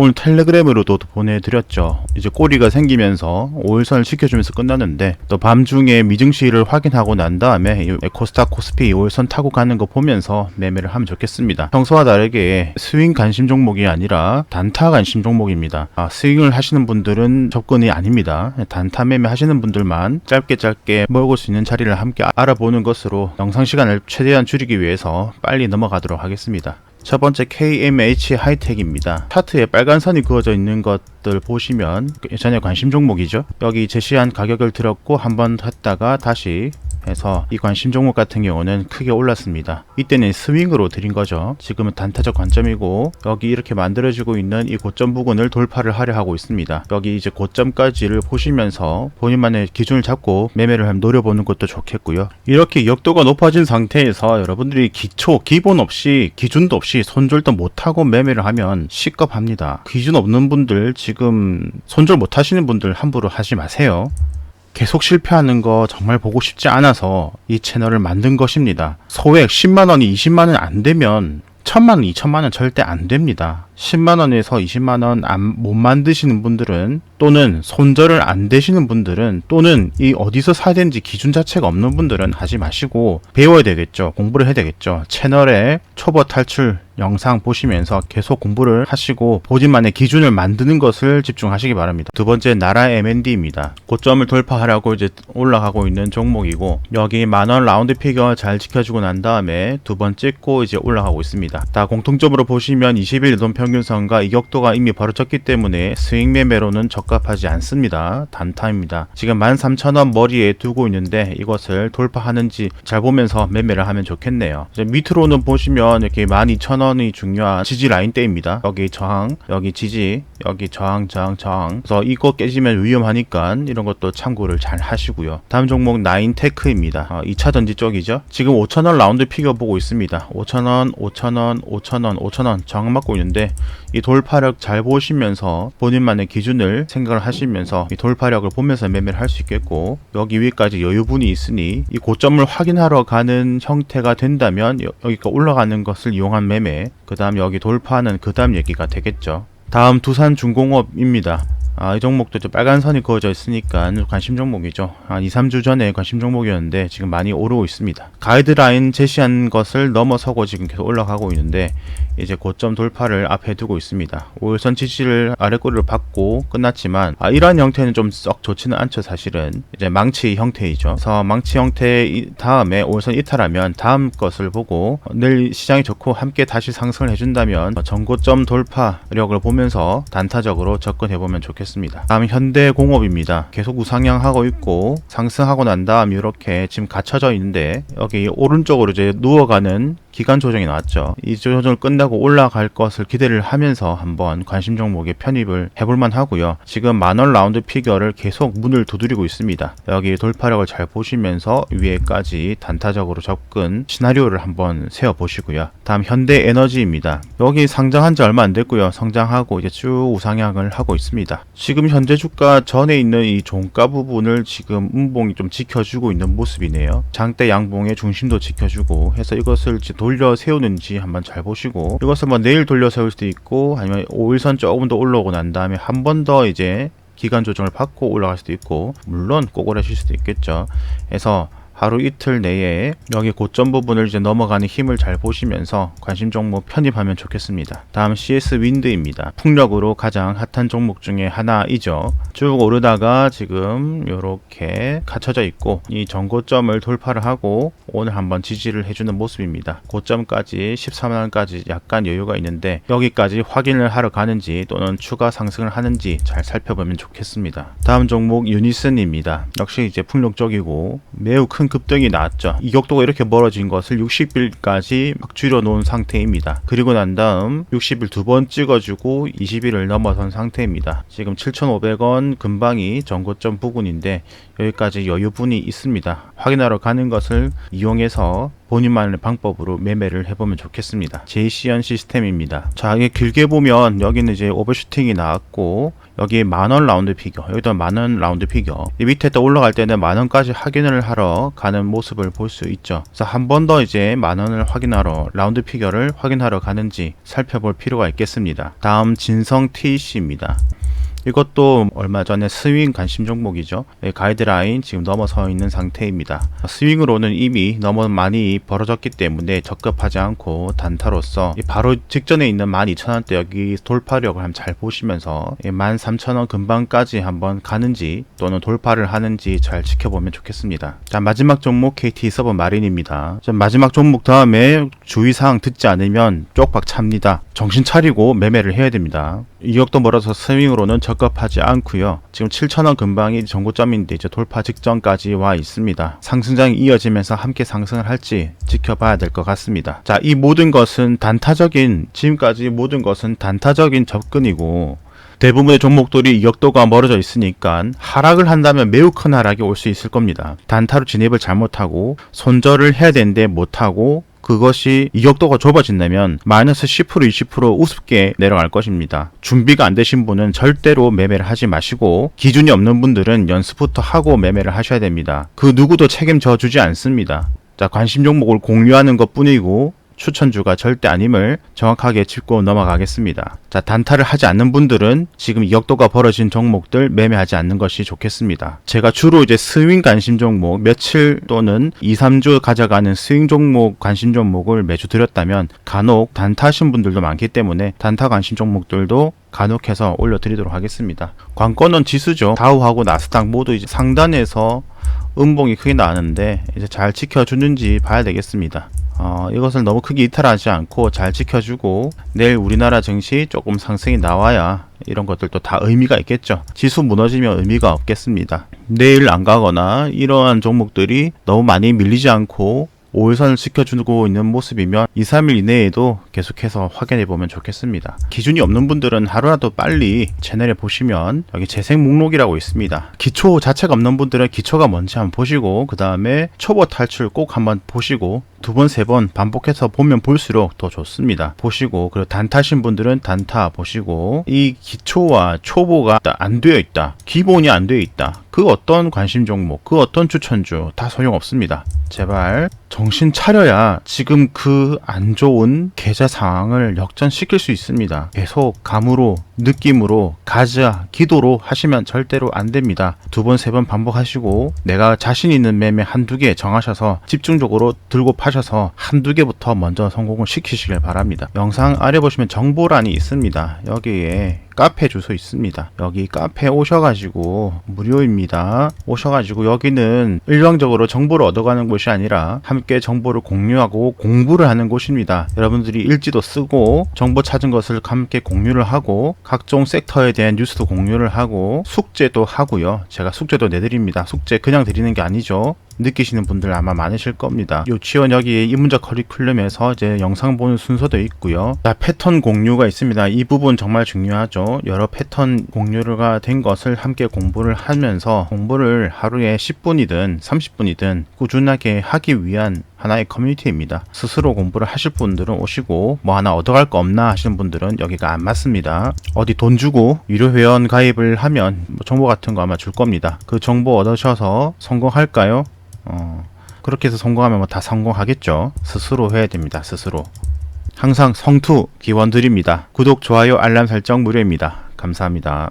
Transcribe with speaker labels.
Speaker 1: 오늘 텔레그램으로도 보내드렸죠. 이제 꼬리가 생기면서 5일선을 지켜주면서 끝났는데 또 밤중에 미증시를 확인하고 난 다음에 이 코스닥 코스피 5일선 타고 가는 거 보면서 매매를 하면 좋겠습니다. 평소와 다르게 스윙 관심 종목이 아니라 단타 관심 종목입니다. 아, 스윙을 하시는 분들은 접근이 아닙니다. 단타 매매 하시는 분들만 짧게 짧게 먹을 수 있는 자리를 함께 알아보는 것으로 영상 시간을 최대한 줄이기 위해서 빨리 넘어가도록 하겠습니다. 첫 번째 KMH 하이텍입니다. 차트에 빨간 선이 그어져 있는 것들 보시면 예전에 관심 종목이죠. 여기 제시한 가격을 들었고 한번 했다가 다시 해서 이 관심 종목 같은 경우는 크게 올랐습니다. 이때는 스윙으로 드린 거죠. 지금은 단타적 관점이고 여기 이렇게 만들어지고 있는 이 고점 부근을 돌파를 하려 하고 있습니다. 여기 이제 고점까지를 보시면서 본인만의 기준을 잡고 매매를 한번 노려보는 것도 좋겠고요. 이렇게 역도가 높아진 상태에서 여러분들이 기초 기본 없이 기준도 없이 손절도 못하고 매매를 하면 시겁합니다. 기준 없는 분들 지금 손절 못 하시는 분들 함부로 하지 마세요. 계속 실패하는 거 정말 보고 싶지 않아서 이 채널을 만든 것입니다. 소액 10만원이 20만원 안 되면 1000만원, 2천만원 절대 안 됩니다. 10만원에서 20만원 안, 못 만드시는 분들은 또는 손절을 안 되시는 분들은 또는 이 어디서 사야 되는지 기준 자체가 없는 분들은 하지 마시고 배워야 되겠죠. 공부를 해야 되겠죠. 채널에 초보 탈출 영상 보시면서 계속 공부를 하시고 본인만의 기준을 만드는 것을 집중하시기 바랍니다. 두 번째 나라 M&D입니다. 고점을 돌파하려고 이제 올라가고 있는 종목이고 여기 만원 라운드 피겨 잘 지켜주고 난 다음에 두 번 찍고 이제 올라가고 있습니다. 다 공통점으로 보시면 20일 이동 평 균선과 이격도가 이미 벌어졌기 때문에 스윙 매매로는 적합하지 않습니다. 단타입니다. 지금 13,000원 머리에 두고 있는데 이것을 돌파하는지 잘 보면서 매매를 하면 좋겠네요. 밑으로는 보시면 이렇게 12,000원이 중요한 지지 라인대입니다. 여기 저항, 여기 지지, 여기 저항, 저항, 저항. 그래서 이거 깨지면 위험하니까 이런 것도 참고를 잘 하시고요. 다음 종목 나인테크입니다. 어, 2차 전지 쪽이죠. 지금 5,000원 라운드 피겨 보고 있습니다. 5,000원, 5,000원, 5,000원, 5,000원 저항 맞고 있는데 이 돌파력 잘 보시면서 본인만의 기준을 생각을 하시면서 이 돌파력을 보면서 매매를 할 수 있겠고 여기 위까지 여유분이 있으니 이 고점을 확인하러 가는 형태가 된다면 여- 여기가 올라가는 것을 이용한 매매 그 다음 여기 돌파하는 그 다음 얘기가 되겠죠. 다음 두산중공업입니다. 아, 이 종목도 이제 빨간 선이 그어져 있으니까 관심 종목이죠. 한 2, 3주 전에 관심 종목이었는데 지금 많이 오르고 있습니다. 가이드라인 제시한 것을 넘어서고 지금 계속 올라가고 있는데 이제 고점 돌파를 앞에 두고 있습니다. 5일선 지지를 아래꼬리를 받고 끝났지만 아, 이러한 형태는 좀 썩 좋지는 않죠 사실은 이제 망치 형태이죠. 그래서 망치 형태 이- 다음에 5일선 이탈하면 다음 것을 보고 내일 시장이 좋고 함께 다시 상승을 해준다면 전고점 돌파력을 보면서 단타적으로 접근해보면 좋겠습니다. 다음 현대공업입니다. 계속 우상향하고 있고 상승하고 난 다음 이렇게 지금 갇혀져 있는데 여기 오른쪽으로 이제 누워가는 기간 조정이 나왔죠. 이 조정을 끝나고 올라갈 것을 기대를 하면서 한번 관심 종목에 편입을 해볼만 하고요. 지금 만원 라운드 피겨를 계속 문을 두드리고 있습니다. 여기 돌파력을 잘 보시면서 위에까지 단타적으로 접근 시나리오를 한번 세워 보시고요. 다음 현대 에너지입니다. 여기 상장한 지 얼마 안 됐고요. 성장하고 이제 쭉 우상향을 하고 있습니다. 지금 현재 주가 전에 있는 이 종가 부분을 지금 음봉이 좀 지켜주고 있는 모습이네요. 장대 양봉의 중심도 지켜주고 해서 이것을 돌려 세우는지 한번 잘 보시고 이것을 뭐 내일 돌려 세울 수도 있고 아니면 5일선 조금 더 올라오고 난 다음에 한 번 더 이제 기간 조정을 받고 올라갈 수도 있고 물론 꼬꾸라실 수도 있겠죠. 해서 하루 이틀 내에 여기 고점 부분을 이제 넘어가는 힘을 잘 보시면서 관심 종목 편입하면 좋겠습니다. 다음 CS 윈드입니다. 풍력으로 가장 핫한 종목 중에 하나이죠. 쭉 오르다가 지금 이렇게 갇혀져 있고 이 전고점을 돌파를 하고 오늘 한번 지지를 해주는 모습입니다. 고점까지 14만 원까지 약간 여유가 있는데 여기까지 확인을 하러 가는지 또는 추가 상승을 하는지 잘 살펴보면 좋겠습니다. 다음 종목 유니슨입니다. 역시 이제 풍력 쪽이고 매우 큰 급등이 나왔죠. 이격도가 이렇게 멀어진 것을 60일까지 막 줄여놓은 상태입니다. 그리고 난 다음 60일 두 번 찍어주고 20일을 넘어선 상태입니다. 지금 7,500원 근방이 전고점 부근인데 여기까지 여유분이 있습니다. 확인하러 가는 것을 이용해서 본인만의 방법으로 매매를 해보면 좋겠습니다. JCN 시스템입니다. 자, 이게 길게 보면 여기는 이제 오버슈팅이 나왔고 여기 만원 라운드 피겨, 여기도 만원 라운드 피겨. 이 밑에 또 올라갈 때는 만원까지 확인을 하러 가는 모습을 볼 수 있죠. 그래서 한 번 더 이제 만원을 확인하러 라운드 피겨를 확인하러 가는지 살펴볼 필요가 있겠습니다. 다음 진성 TC입니다. 이것도 얼마 전에 스윙 관심 종목이죠. 네, 가이드라인 지금 넘어서 있는 상태입니다. 스윙으로는 이미 너무 많이 벌어졌기 때문에 적급하지 않고 단타로서 이 바로 직전에 있는 12,000원대 여기 돌파력을 한번 잘 보시면서 13,000원 근방까지 한번 가는지 또는 돌파를 하는지 잘 지켜보면 좋겠습니다. 자 마지막 종목 KT 서버 마린입니다. 자, 마지막 종목 다음에 주의사항 듣지 않으면 쪽박 찹니다. 정신 차리고 매매를 해야 됩니다. 이격도 멀어서 스윙으로는 적합하지 않고요. 지금 7,000원 근방이 전고점인데 이제 돌파 직전까지 와 있습니다. 상승장이 이어지면서 함께 상승을 할지 지켜봐야 될 것 같습니다. 자, 이 모든 것은 단타적인 지금까지 모든 것은 단타적인 접근이고 대부분의 종목들이 이격도가 멀어져 있으니까 하락을 한다면 매우 큰 하락이 올 수 있을 겁니다. 단타로 진입을 잘못하고 손절을 해야 되는데 못하고 그것이 이격도가 좁아진다면 마이너스 10% 20% 우습게 내려갈 것입니다. 준비가 안 되신 분은 절대로 매매를 하지 마시고 기준이 없는 분들은 연습부터 하고 매매를 하셔야 됩니다. 그 누구도 책임져 주지 않습니다. 자, 관심 종목을 공유하는 것 뿐이고 추천주가 절대 아님을 정확하게 짚고 넘어가겠습니다. 자, 단타를 하지 않는 분들은 지금 이격도가 벌어진 종목들 매매하지 않는 것이 좋겠습니다. 제가 주로 이제 스윙 관심 종목 며칠 또는 2, 3주 가져가는 스윙 종목 관심 종목을 매주 드렸다면 간혹 단타 하신 분들도 많기 때문에 단타 관심 종목들도 간혹해서 올려드리도록 하겠습니다. 관건은 지수죠. 다우하고 나스닥 모두 이제 상단에서 음봉이 크게 나는데 이제 잘 지켜주는지 봐야 되겠습니다. 어, 이것을 너무 크게 이탈하지 않고 잘 지켜주고 내일 우리나라 증시 조금 상승이 나와야 이런 것들도 다 의미가 있겠죠. 지수 무너지면 의미가 없겠습니다. 내일 안 가거나 이러한 종목들이 너무 많이 밀리지 않고 5일선을 지켜주고 있는 모습이면 2, 3일 이내에도 계속해서 확인해 보면 좋겠습니다. 기준이 없는 분들은 하루라도 빨리 채널에 보시면 여기 재생 목록이라고 있습니다. 기초 자체가 없는 분들은 기초가 뭔지 한번 보시고 그 다음에 초보 탈출 꼭 한번 보시고 두 번, 세 번 반복해서 보면 볼수록 더 좋습니다. 보시고, 그리고 단타신 분들은 단타 보시고, 이 기초와 초보가 안 되어 있다. 기본이 안 되어 있다. 그 어떤 관심 종목, 그 어떤 추천주 다 소용없습니다. 제발 정신 차려야 지금 그 안 좋은 계좌 상황을 역전시킬 수 있습니다. 계속 감으로, 느낌으로, 가자, 기도로 하시면 절대로 안 됩니다. 두 번, 세 번 반복하시고, 내가 자신 있는 매매 한두 개 정하셔서 집중적으로 들고 파 하셔서 한두 개부터 먼저 성공을 시키시길 바랍니다. 영상 아래 보시면 정보란이 있습니다. 여기에 카페 주소 있습니다. 여기 카페 오셔가지고 무료입니다. 오셔가지고 여기는 일방적으로 정보를 얻어가는 곳이 아니라 함께 정보를 공유하고 공부를 하는 곳입니다. 여러분들이 일지도 쓰고 정보 찾은 것을 함께 공유를 하고 각종 섹터에 대한 뉴스도 공유를 하고 숙제도 하고요. 제가 숙제도 내드립니다. 숙제 그냥 드리는 게 아니죠. 느끼시는 분들 아마 많으실 겁니다. 유치원 여기 이문자 커리큘럼에서 이제 영상 보는 순서도 있고요. 자, 패턴 공유가 있습니다. 이 부분 정말 중요하죠. 여러 패턴 공유가 된 것을 함께 공부를 하면서 공부를 하루에 10분이든 30분이든 꾸준하게 하기 위한 하나의 커뮤니티입니다. 스스로 공부를 하실 분들은 오시고 뭐 하나 얻어갈 거 없나 하시는 분들은 여기가 안 맞습니다. 어디 돈 주고 유료 회원 가입을 하면 뭐 정보 같은 거 아마 줄 겁니다. 그 정보 얻으셔서 성공할까요? 어, 그렇게 해서 성공하면 뭐 다 성공하겠죠. 스스로 해야 됩니다. 스스로. 항상 성투 기원 드립니다. 구독, 좋아요, 알람 설정 무료입니다. 감사합니다.